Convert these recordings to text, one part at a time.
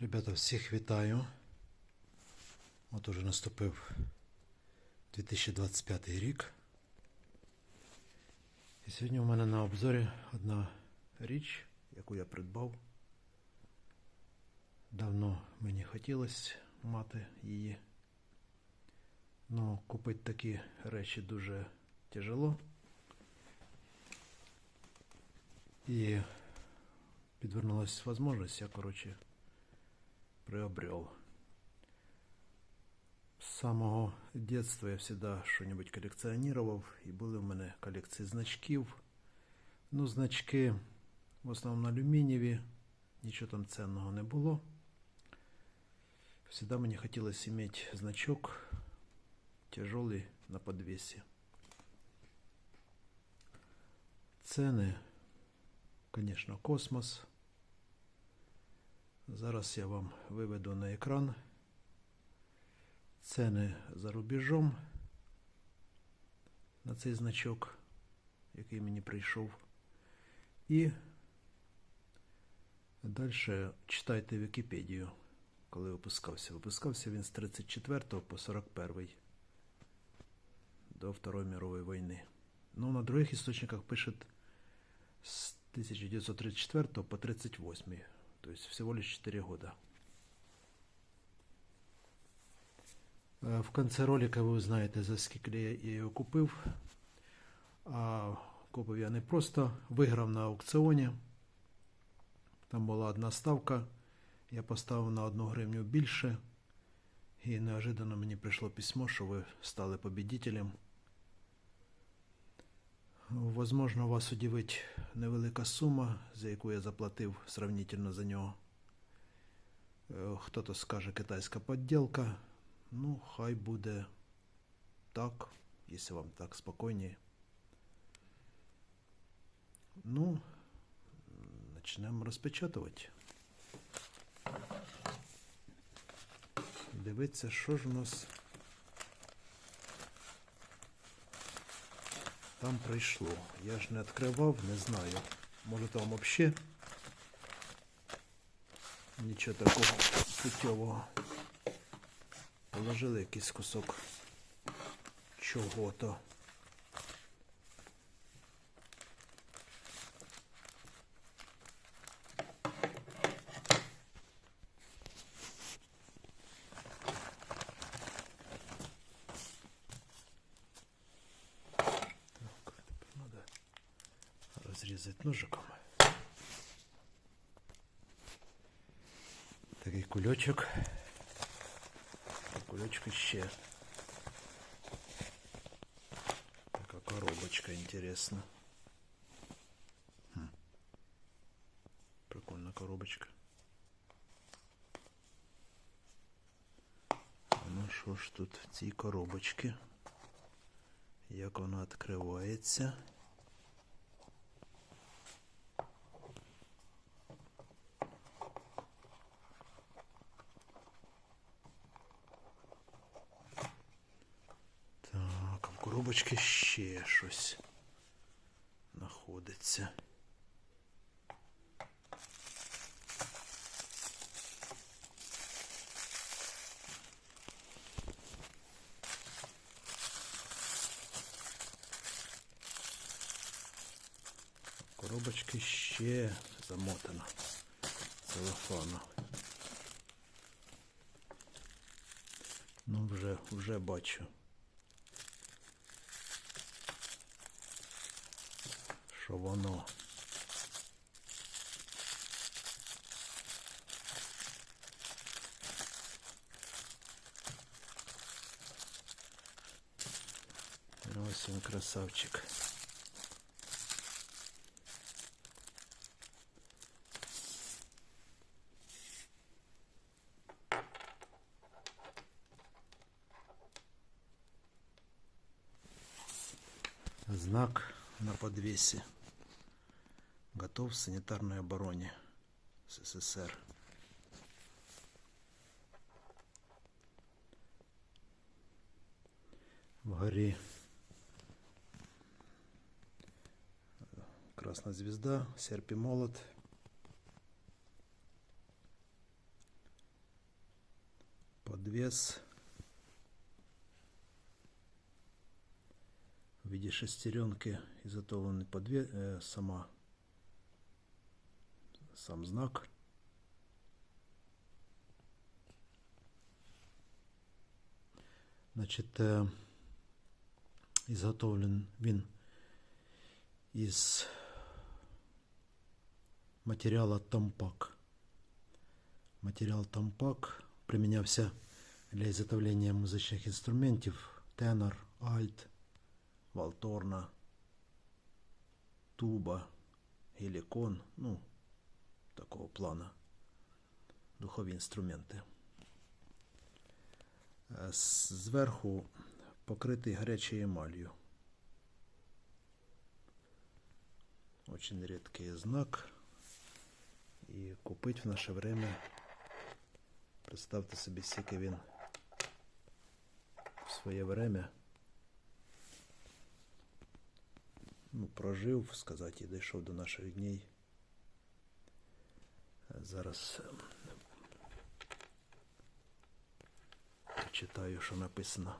Ребята, всіх вітаю. От уже наступив 2025 рік. І сьогодні у мене на обзорі одна річ, яку я придбав. Давно мені хотілося мати її. Ну, купити такі речі дуже тяжело. І підвернулась можливість, я, коротше, приобрел. С самого детства я всегда что-нибудь коллекционировал, и були в мене колекції значків. Ну, значки в основному алюмінієві, нічого там ценного не було. Всегда мені хотілося иметь значок тяжелый на подвесі. Ціни, конечно, космос. Зараз я вам виведу на екран ціни за рубежом на цей значок, який мені прийшов. І далі читайте Вікіпедію, коли випускався. Випускався він з 34 по 41 до Второї мирової війни. Ну, на других істочниках пишет с 1934 по 38. То есть всего лишь 4 года. Э, В конце ролика ви узнаєте, за скільки я його купив. А купив я не просто виграв на аукціоні. Там була одна ставка. Я поставив на одну гривню більше. І неожиданно мені прийшло письмо, що ви стали победителем. Возможно, вас удивить невелика сума, за яку я заплатив сравнительно за нього. Е, Хто-то скаже китайська подділка. Ну, хай буде так, якщо вам так спокійніше. Ну, почнемо розпечатувати. Дивіться, що ж у нас там прийшло. Я ж не відкривав, не знаю. Може там взагалі нічого такого путьового. Положили якийсь кусок чого-то. розрізати ножиком. Такий кульочок. Кульочка ще. Така коробочка інтересна. Хм. Прикольна коробочка. А Ну що ж тут в цій коробочці? Як вона відкривається? Коробочці ще щось знаходиться. В коробочці ще замотано целофаном. Ну, вже, вже бачу. Що воно. Ось він красавчик. Знак на подвесе. Готов к санитарной обороне СССР. Вгорі Красна звезда, серп і молот. подвес в виде шестеренки изготовленный подвес, э, сама сам знак. Значить, е, ізготовлен він із матеріалу Тампак. Матеріал Тампак примінявся для ізготовлення музичних інструментів тенор, альт, валторна, туба, гелікон, ну, такого плана. Духові інструменти. Е, Зверху покритий гарячою емалью. Очень редкий знак. І купить в наше время. Представте собі, скільки він в своє время ну, прожив, сказати, і дійшов до наших днів. Е, Зараз е, Читаю, що написано.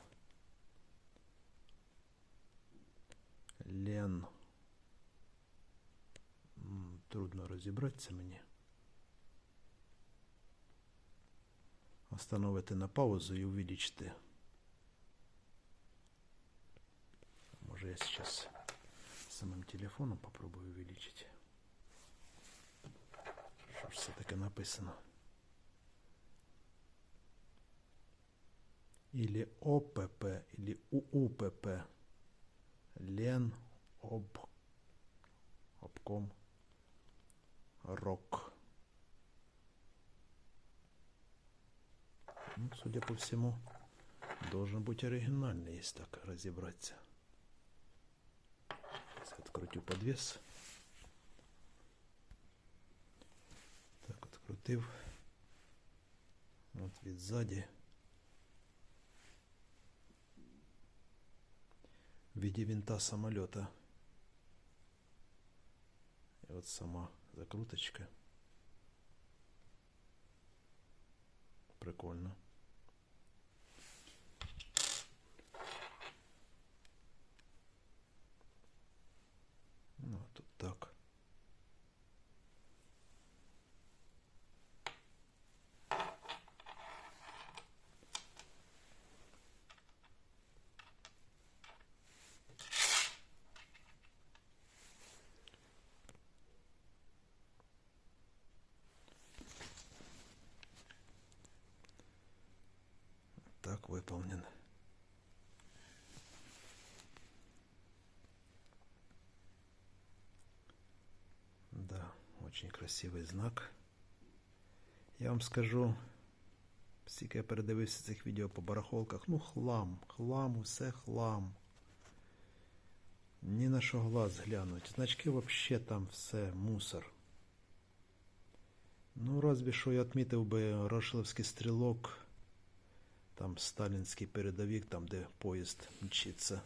Лен. М, Трудно розібратися мені. Остановити на паузу і увеличити. Може я сейчас самим телефоном попробую увеличить. Що ж все таке написано? или ОПП, или УУПП. Лен об обком рок. Ну, судя по всему, должен быть оригинальный, если так разобраться. Сейчас открутю подвес. Так, от сзади. в виде винта самолета. И вот сама закруточка. Прикольно. Ну, тут так. Так выполнен. Да, очень красивий знак. Я вам скажу, скільки я передивився цих відео по барахолках, ну хлам, хлам, усе хлам. Ні на що глаз глянуть. Значки взагалі там все мусор. Ну, разве що я відмітив би Рошлевський стрілок. Там сталінський передовик, там де поїзд мчиться.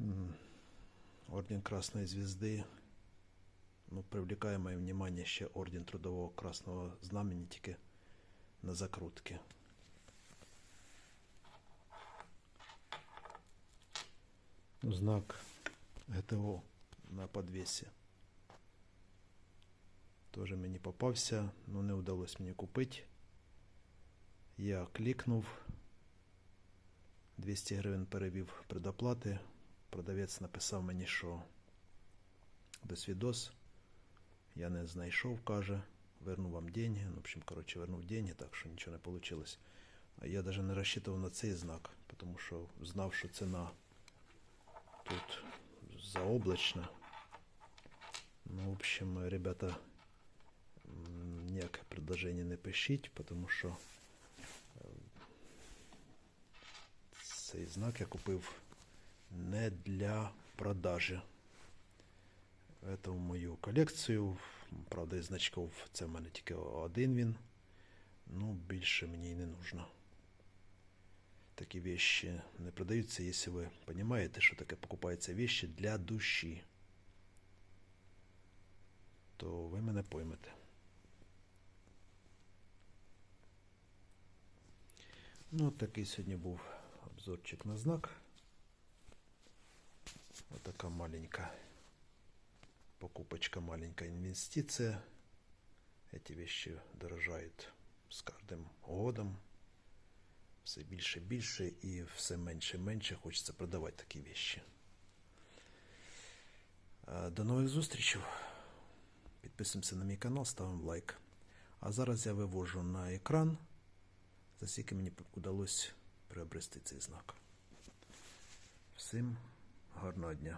М, Орден Красної Звезды. Ну, привлекає моє внимание ще Орден Трудового Красного Знамені тільки на закрутки. Ну, Знак ГТО на подвесі. Тоже мені попався, но не вдалося мені купити. Я клікнув. 200 гривень перевів предоплати. Продавець написав мені, що без відос. Я не знайшов, каже. Верну вам деньги. Ну, в общем, коротше, вернув деньги, так що нічого не вийшло. Я навіть не розчитував на цей знак, тому що знав, що ціна тут заоблачна. Ну, в общем, ребята, ніяке предложення не пишіть, тому що цей знак я купив не для продажі. Це в мою колекцію. Правда, із значків це в мене тільки один він. Ну, більше мені і не нужно. Такі вещи не продаються, якщо ви розумієте, що таке покупаються вещи для душі. То ви мене поймете. Ну, от такий сьогодні був обзорчик на знак. Вот такая маленькая покупочка, маленькая инвестиция. Эти вещи дорожають з кожним годом. Все більше більше і все менше менше хочеться продавати такі вещи. Е, До нових зустрічей. Підписуємося на мій канал, ставимо лайк. А зараз я вивожу на екран, за скільки мені вдалося приобрести цей знак. Всім гарного дня!